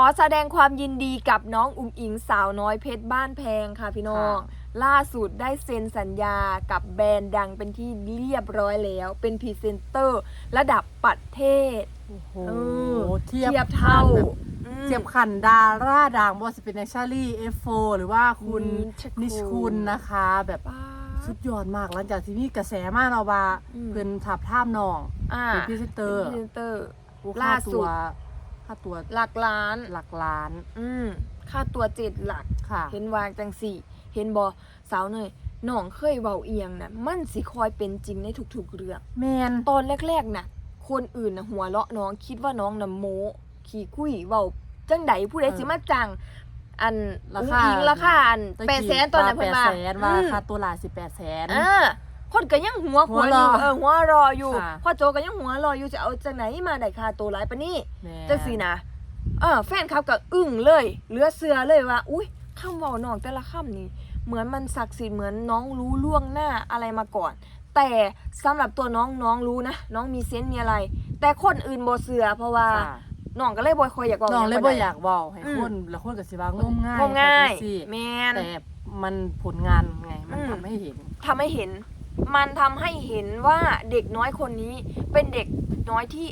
ขอแสดงความยินดีกับน้องอุ๋งอิงสาวน้อยเพชรบ้านแพงค่ะพี่น้องค่ะล่าสุดได้เซ็นสัญญากับแบรนด์ดังเป็นที่เรียบร้อยแล้ว เป็นพรีเซนเตอร์ ระดับประเทศ โอ้โหเออเทียบเทียบเท่า แบบอืม เทียบขันดาราดังว่าจะเป็นในชาลี่เอฟโฟหรือว่าคุณนิชคุณ นิชคุณนะคะ แบบป้าสุดยอดมากหลังจากที่มีกระแสมากเนาะว่าอืม เพิ่นทับท่ามน้องอ่าเป็นพรีเซนเตอร์ป็นพรีเซนเตอร์ โอ้ล่าค่าสุตัดว ค่าตัวหลักล้านหลักล้าน อืมค่าตัวเจ็ดหลักค่ะ เห็นวางจังสี่ เห็นบอสาวเนยน้องเคยเบาเอียงนะมันสิคอยเป็นจริงในทุกๆเรื่องแมนตอนแรกๆน่ะคนอื่นน่ะหัวเราะน้องคิดว่าน้องน่ะโมขี่คุยเบาจังไดผู้ใดสิมาจังอันราอุ้งคาอิงราคาอันแปดแสนตอนนั้นแปเพิ่นดมาแสนว่าอืมค่าตัวหลายสิบแปดแสนอ่า คนก็ยังหัวขหัววนรออยู่เออหัวรออยู่ ค่ะ พ่อโจก็ยังหัวรออยู่จะเอาจากไหนมาได้ค่าตัวหลายปานนี้แม่นจังสินะเออแฟนคลับก็อึ้งเลยเหลือเสือเลยว่า อุ้ยคำเว่าน้องแต่ละคำนี่เหมือนมันศักดิ์สิทธิ์เหมือนน้องรู้ล่วงหน้าอะไรมาก่อน แต่สำหรับตัวน้องน้องรู้นะ น้องมีเซนส์มีอะไร แต่คนอื่นบ่เสือเพราะว่าค่ะน้องก็เลยบ่ค่อยอยากบอกน้องเลยบ่อยากเว้าให้อืม คนแล้วคนก็สิว่างมง่ายงมง่ายจังซี่แมน แต่มันผลงานไงมันอืม ทำให้เห็น ทำให้เห็น มันทำให้เห็นว่าเด็กน้อยคนนี้เป็นเด็กน้อยที่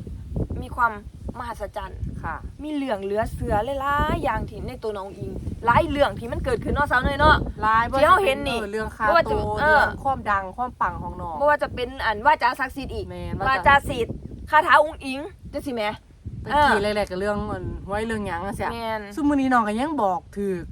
มีความมหัศจรรย์ค่ะ มีเหลืองเหลือเสือหลายๆอย่างที่ในตัวน้องอิงหลายเรื่องที่มันเกิดขึ้นเนอกสาวเนยเนาะลายที่เราเห็นนี่ออเรื่องคาเพราะว่าโตจะเออเรื่องความดังความปังของน้องไม่ว่าจะเป็นอันว่าจาศักดิ์สิทธิ์อีกแม่นว่าว่าจาจะสิทธิ์คาถาองค์อิงจะสิแหม่ตะกี้แรกๆก็เรื่องมันไว้เรื่องหยังอะเสียแมนซุมื้อนี้น้องก็ยังบอกถูก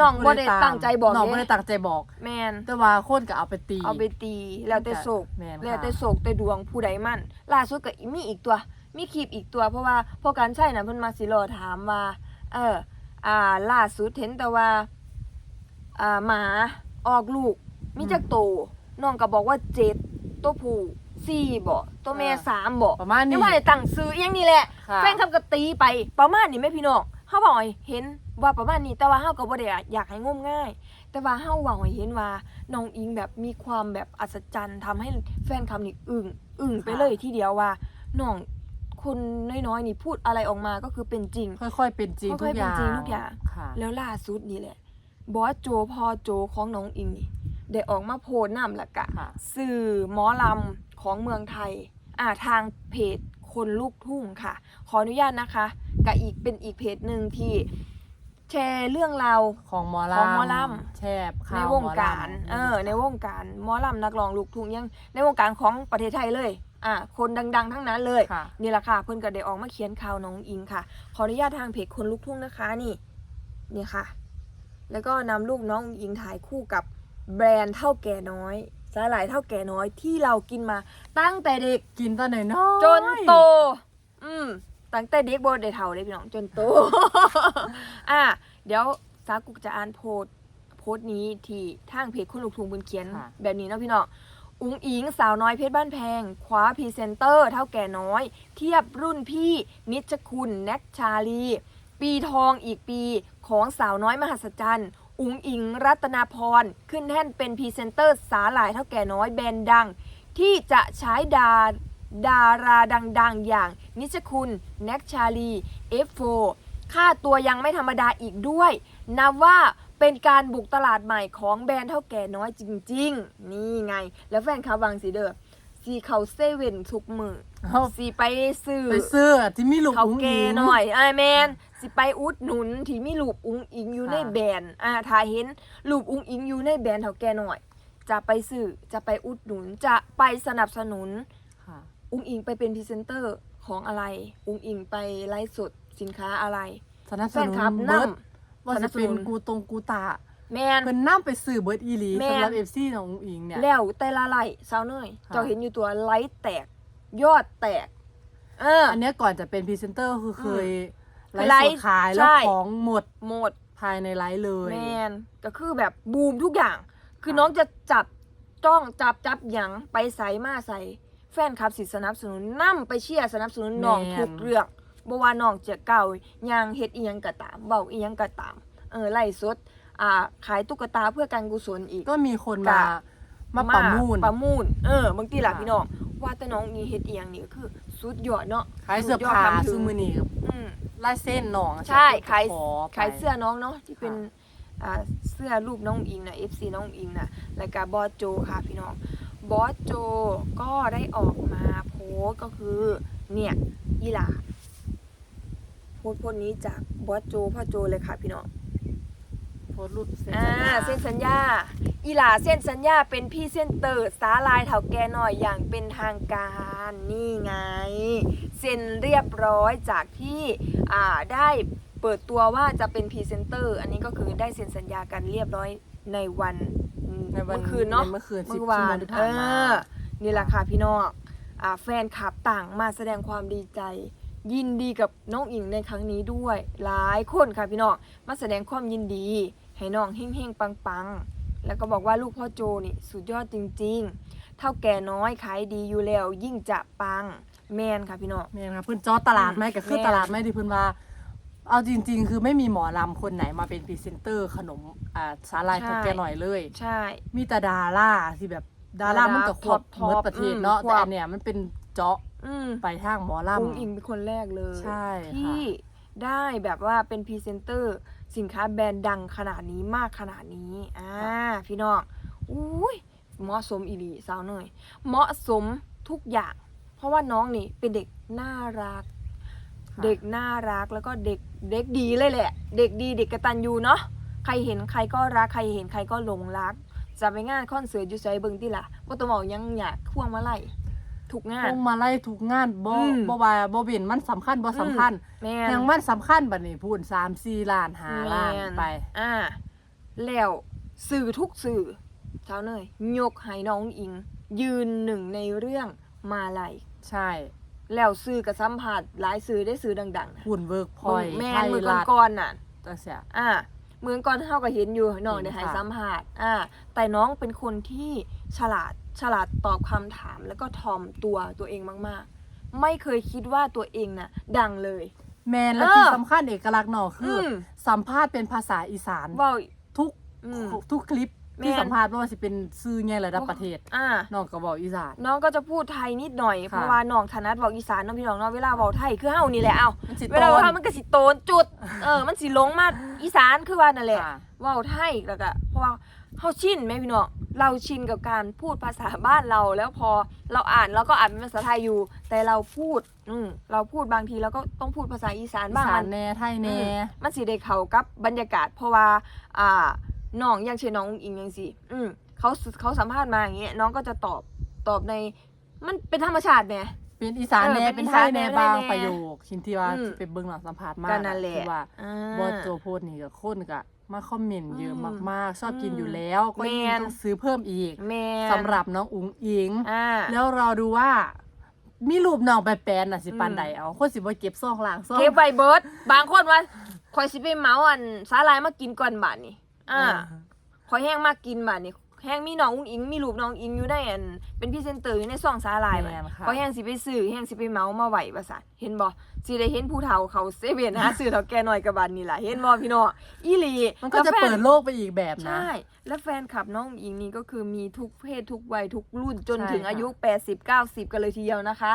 น้องบ่ได้ตั้งใจบอกน้องบ่เด้ได้ตั้งใจบอก แมนแต่ว่าคนก็เอาไปตี เอาไปตี แล้วแต่โศกแม่นค่ะแล้วแต่โศกแต่ดวงผู้ใดมั่นล่าสุดก็มีอีกตัว มีคลิปอีกตัว เพราะว่าพอการใช่น่ะเพิ่นมาสิรอถามว่า เออ อ่า ล่าสุดเห็นแต่ว่า อ่าหมาออกลูก มีจักโตวน้องก็บอกว่าเจ็ดตัวผู้สี่บ่ตัวแม่สามบ่ประมาณนี้ยังว่าได้ตั้งซื้ออหยังนี่แหละค่ะ แฟนคลับก็ตีไปประมาณนี้แม่พี่น้อง เฮาบอกให้เห็นว่าประมาณนี้แต่ว่าเฮาก็บ่ได้อยากให้งมง่าย แต่ว่าเฮาหวังให้เห็นว่าน้องอิงแบบมีความแบบอัศจรรย์ทำให้แฟนคลับนี่อึ้งอึ้งไปเลยทีเดียวว่าน้องคนน้อยๆนี่พูดอะไรออกมาก็คือเป็นจริง ค่อยๆเป็นจริงค่ทุอยกๆอเป็นย่างจริงทุกอย่างค่ะแล้วล่าสุดนี่แหละ บอสโจพอโจของน้องอิงนี่ได้ออกมาโพสต์นำละกะค่ะสื่อหมอลำของเมืองไทยอ่าทางเพจ คนลูกทุ่งค่ะ ขออนุญาตนะคะกับอีกเป็นอีกเพจหนึ่งที่แชร์เรื่องราวของหมอของหมอลำลำแชบข่าในววงการหมลำเออในวงการหมอลำนักร้องลูกทุ่งยังในวงการของประเทศไทยเลยอ่าคนดัง ๆ ทั้งนั้นเลยค่ะนี่แหละค่ะเพิ่นก็ได้ออกมาเขียนข่าวน้องอิงค่ะ ขออนุญาตทางเพจคนลูกทุ่งนะคะนี่นี่ค่ะ แล้วก็นำลูกน้องอิงถ่ายคู่กับแบรนด์เท่าแก่น้อย สาหร่ายเท่าแก่น้อยที่เรากินมาตั้งแต่เด็กกินตอนไหนน้อยจนโต อืมตั้งแต่เด็กบนได้เท่าเลยพี่น้องจนโต อะเดี๋ยวสากุกจะอ่านโพสต์โพสต์นี้ที่ทางเพจคุณลูกทุงบนเขียนค่ะแบบนี้เนาะพี่น้องอุงอิงสาวน้อยเพชรบ้านแพงคว้าพรีเซนเตอร์ เท่าแก่น้อย เทียบรุ่นพี่นิชคุณแน็กชาลี ปีทองอีกปีของสาวน้อยมหัศจรรย์ อุงอิงรัตนาพร ขึ้นแท่นเป็นพรีเซนเตอร์สาหร่ายเท่าแก่น้อยแบรนด์ดัง ที่จะใช้ดาดาราดังๆ อย่างนิชคุณ แน็กชาลี F4 ค่าตัวยังไม่ธรรมดาอีกด้วย นับว่าเป็นการบุกตลาดใหม่ของแบรนด์เท่าแก่น้อยจริง ๆ นี่ไง แล้วแฟนคลับวางสีเด้อสีเขาเซเว่นทุกมือ เอาสีไปซื้อไปเสื้อที่มีลูกเขาอุ้งเกอิง หน่อยไอายแมนสิไปอุดหนุนที่มีรูปอุ้งอิงอยู่ค่ะในแบรนด์อ่าถ้าเห็นรูปอุ้งอิงอยู่ในแบรนด์เท่าแก่หน่อย จะไปซื้อจะไปอุดหนุนจะไปสนับสนุน ค่ะ อุ้งอิงไปเป็นพรีเซนเตอร์ของอะไร อุ้งอิงไปไลฟ์สดสินค้าอะไรสนับแฟสนนุนคลับเบินํร์ดว่าจะเป็นกูตรงกูตาแมน เพิ่นนํไปซื้อเบิร์ดอีหลีแม่น สำหรับ FC ของอุ้งอิงเนี่ย แล้วแต่ละไลฟ์สาวเนยค่ะ เจ้าเห็นอยู่ตัวไลฟ์แตก ยอดแตก เออ อันเนี้ยก่อนจะเป็นพรีเซนเตอร์คือเคยเคยไลไลฟ์ฟ์สดขายแล้วใช่ ของหมดหมดภายในไลฟ์เลย แมนก็คือแบบบูมทุกอย่าง คือค่ะ น้องจะจับจ้องจับจับหยังไปใส่มาใส่แฟนคลับสิสนับสนุนนํไปเชียร์สนับสนุนน้องทุกเรื่องบ่ว่าน้องจะเก่ายังเฮ็ดอีหยังก็ตามเว้าอีหยังก็ตาม เออไล่สดอ่าขายตุ๊กตาเพื่อการกุศลอีก ก็มีคนมามาประมูล ประมูล เออ บางทีล่ะค่ะ พี่น้อง ว่าแต่น้องนี่เฮ็ดอีหยังนี่ก็คือสุดยอดเนาะขายเสื้อสุดยดผ้าทำถึงซูมือนี่อืม ลายเส้นน้องใช่เพิ่นก็ขายขอไปขายเสื้อน้องเนาะที่เป็นค่ะอ่าเสื้อรูปน้องอิงนะ FC น้องอิงนะแล้วก็บอสโจค่ะพี่น้องบอสโจก็ได้ออกมาโพสต์ก็คือเนี่ยอีหลาโพสต์โพสต์นี้จากบอสโจพ่อโจเลยค่ะพี่น้องโพสต์รูปเส้นอ่าสัญญาเส้นสัญญา อีหลาเส้นสัญญาเป็นพี่เส้นเตอร์สาลายเถาแกหน่อยอย่างเป็นทางการนี่ไง เซ็นเรียบร้อยจากที่อ่าได้เปิดตัวว่าจะเป็นพรีเซนเตอร์ อันนี้ก็คือได้เซ็นสัญญากันเรียบร้อยในวันในวันเมื่อคืนเนาะใเมื่อคืนสิบเมื่อชั่ววาโมนงที่เอผ่านมาอนี่แหละค่ะพี่น้องอ่าแฟนคลับต่างมาแสดงความดีใจ ยินดีกับน้องอิงในครั้งนี้ด้วย หลายคนค่ะพี่น้องมาแสดงความยินดี ให้น้องเฮงๆปังๆ แล้วก็บอกว่าลูกพ่อโจนี่สุดยอดจริง ๆ เท่าแก่น้อยขายดีอยู่แล้ว ยิ่งจะปังแมนค่ะพี่น้อง แม่นครับเพิ่นจอตลาดไหมก็คือแม่น ตลาดไหมที่เพิ่นว่า เอาจริง ๆ คือไม่มีหมอลำคนไหนมาเป็นพรีเซนเตอร์ขนมอ่าสาลายของแกหน่อยเลย ใช่ มีแต่ดาราที่แบบดาราดารามันก็ควบท็อปๆเมิดประเทศเนาะอืมแต่ควบอันเนี้ยมันเป็นเจาะอืมไปทางหมออุ้งลำอิงเป็นคนแรกเลย ใช่ค่ะ ที่ได้แบบว่าเป็นพรีเซนเตอร์ สินค้าแบรนด์ดังขนาดนี้มากขนาดนี้อ่าพี่น้องอุ้ยเหมาะสมอีหลีสาวหน่อย เหมาะสมทุกอย่าง เพราะว่าน้องนี่เป็นเด็กน่ารักค่ะเด็กน่ารักแล้วก็เด็กเด็กดีเลยแหละ เด็กดีเด็กกตัญญูเนาะใครเห็นใครก็รักใครเห็นใครก็หลงรัก จะไปงานคอนเสิร์ตอยู่ไสเบิ่งติล่ะบ่ต้องบอกยังอยากควงมาไล่ ทุกงานต้องมาไล่ทุกงานบ่อืม บ่ว่าบ่เว้นมันสำคัญบ่สำคัญแม่แห่นงมันสำคัญบัดนี้พูด3 4ล้าน5ล้านแม่นไป อ่า แล้วสื่อทุกสื่อเช้าเนยยกให้น้องอิง ยืนหนึ่งในเรื่องมาลัยใช่แล้วสื่อกับสัมผัสหลายสื่อได้สื่อดังๆนะหุ่นเวิร์กพอยแม่ไทนยมือรัฐก่อนๆน่ะจังซี่ อ่า เหมือนก่อนเท่ากับเห็นอยู่น้องเห็นได้ให้ค่ะสัมผัสอ่าแต่น้องเป็นคนที่ฉลาดฉลาดตอบคำถาม แล้วก็ทอมตัวตัวเองมากๆ ไม่เคยคิดว่าตัวเองน่ะ ดังเลย แม่นและเออที่สำคัญเอกลักษณ์เนาะคืออมสัมภาษณ์เป็นภาษาอีสานเว้าทุกอืมทุกคลิป แม่นที่สัมภาษณ์ไม่ว่าสิเป็นซื่อไงระดับประเทศอ่า น้องก็บอกอีสาน น้องก็จะพูดไทยนิดหน่อยค่ะเพราะว่าน้องถนัดเว้าอีสานเน้องพี่น้องเนาะเวลาเว้าไทยคือเฮานี่แหละเอามันสิเวลาโตเว้านไทยมันก็สิโตนจุด เออ มันสิลงมาอีสานคือว่านั่นแหละ ค่ะเว้าไทยแล้วก็เพราะว่าเฮาชินแม่พี่น้องเราชินกับการพูดภาษาบ้านเราแล้วพอเราอ่านเราก็อ่านเป็นภาษาไทยอยู่ แต่เราพูดอืมเราพูดบางทีเราก็ต้องพูดภาษาอีสานอีบ้างสามัน นแน่ไทยแน่ อืมมันสิได้เข้ากับบรรยากาศเพราะว่า อ่า น้องอย่างเช่นน้องอุ๋งอิงอย่างสิอืมเขาเขาสัมภาษณ์มาอย่างเงี้ยน้องก็จะตอบตอบใน มันเป็นธรรมชาติไงเป็นอีสานแน่เออเป็เป็นนอีไทสานยแน่แน่บางแน่ประโยคชิ้นที่ว่าอืมที่ไปเบิ่งหลังสัมภาษณ์มาก็นั่นแหละคือว่าอ่าบอสโจโพดนี่ก็คนก็มาคอมเมนต์เยอะอืมมากๆ ชอบกินอืมอยู่แล้ว ก็ยิ่งแม่น ต้องซื้อเพิ่มอีกแม่นสำหรับน้องอุ๋งอิง อ่า แล้วรอดูว่า มีรูปน้องไปแปลนน่ะสิอืมปานใดเอาคนสิบ่เก็บซองล่างซอง เก็บไว้เบิร์ดบางคนว่าคอยสิไปเมาอันสาลายมากินก่อนบาทนี่ อ่าคอยแห้งมากินบาทนี่แห้งมีน้องอุ้งอิงมีรูปน้องอิงอยู่ในอันเป็นพรี่เซนเตอร์อยู่ในซองสาลายแม่บัดนค่ะคอยแห้งสิไปซื้อแห้งสิไปเมามาไหวประสาทเห็นบ่สิได้เห็นผู้เฒ่าเขาเซเว่นหาซื้อเฒ่าแก่น้อยกับบัดนี่ล่ะเห็นบ่พี่น้องอีหลีมันก็จะแล้วแฟ เปิดโลกไปอีกแบบนะ ใช่ และแฟนคลับน้องอิงนี่ก็คือมีทุกเพศทุกวัยทุกรุ่นจนใช่ถึงค่ะ อายุ 80 90 กันเลยทีเดียวนะคะ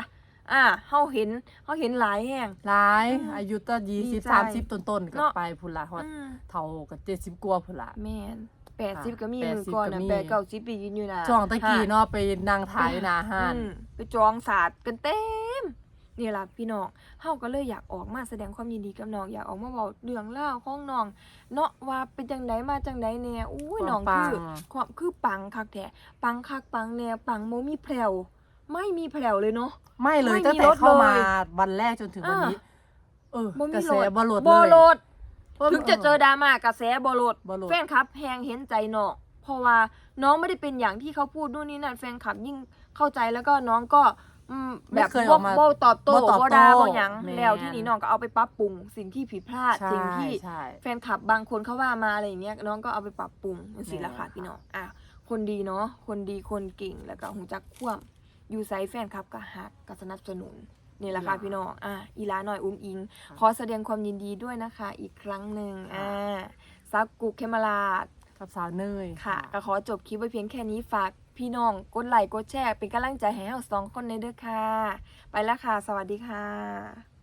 อ่าเฮาเห็นเฮาเห็นหลายแห่ง หลาย อืมอายุตั้งยี่ดีสิบใจสามสิบต้นๆก็เนาะ ไปพุ่นละฮอดอืมเท่ากับเจ็ดสิบกว่าพุ่นละ แม่นแปดสิบค่ะก็มี80มือก่อนก็นะมี แปดเก้าสิบปียืนอยู่นะช่วงตะกี้ฮะเนาะไปนั่งถ่ายอยู่หนาห้านอืมไปจองศาสตร์กันเต็มนี่ล่ะพี่น้องเฮาก็เลยอยากออกมาแสดงความยินดีกับน้องอยากออกมาเว้าเรื่องเล่าวของน้องเนาะว่าเป็นจังไดมาจังไดแน่อุ้ยน้องปัง คือความคือปังคักแท้ปังคักปังแน่ปังโมมีแผ่ว ไม่มีแผ่วเลยเนาะ ไม่เลยไม่มีตั้งแต่รถเข้ามาเลยวันแรกจนถึงวันอ่านี้ เออบ่กมีระโหแสลดบอลดบ่เลยโหลดพราะถึงจะเจอดราม่ากระแสบอลดบ่โหลด แฟนคลับแพงเห็นใจน้องเพราะว่าน้องไม่ได้เป็นอย่างที่เขาพูดนู่นนี่นั่นแฟนคลับยิ่งเข้าใจแล้วก็น้องก็อืมไม่แบบเคยอบ่อกมาบ่ตอบโต้บ่ตอบโต้บ่ด่าบ่หยังแม่น แล้วที่นี้น้องก็เอาไปปรับปรุง สิ่งที่ผิดพลาดใช่สิ่งที่ ใช่ แฟนคลับบางคนเขาว่ามาอะไรอย่างเงี้ยน้องก็เอาไปปรับปรุงสิละค่ะแม่นค่ะ พี่น้องอะคนดีเนาะคนดีคนเก่งแล้วก็หูจักควบ อยู่ไซแฟนคลับก็ฮักก็สนับสนุนนี่แหละค่ะพี่น้องอะอีลาหน่อยอุ้งอิง ขอแสดงความยินดีด้วยนะคะ อีกครั้งหนึ่งอ่าซักกุกเคมราดกับสาวเนยค่ะก็ขอจบคลิปไว้เพียงแค่นี้ฝากพี่น้องกดไลค์กดแชร์เป็นกำลังใจให้เราสองคนในเด้อค่ะ ไปแล้วค่ะ สวัสดีค่ะ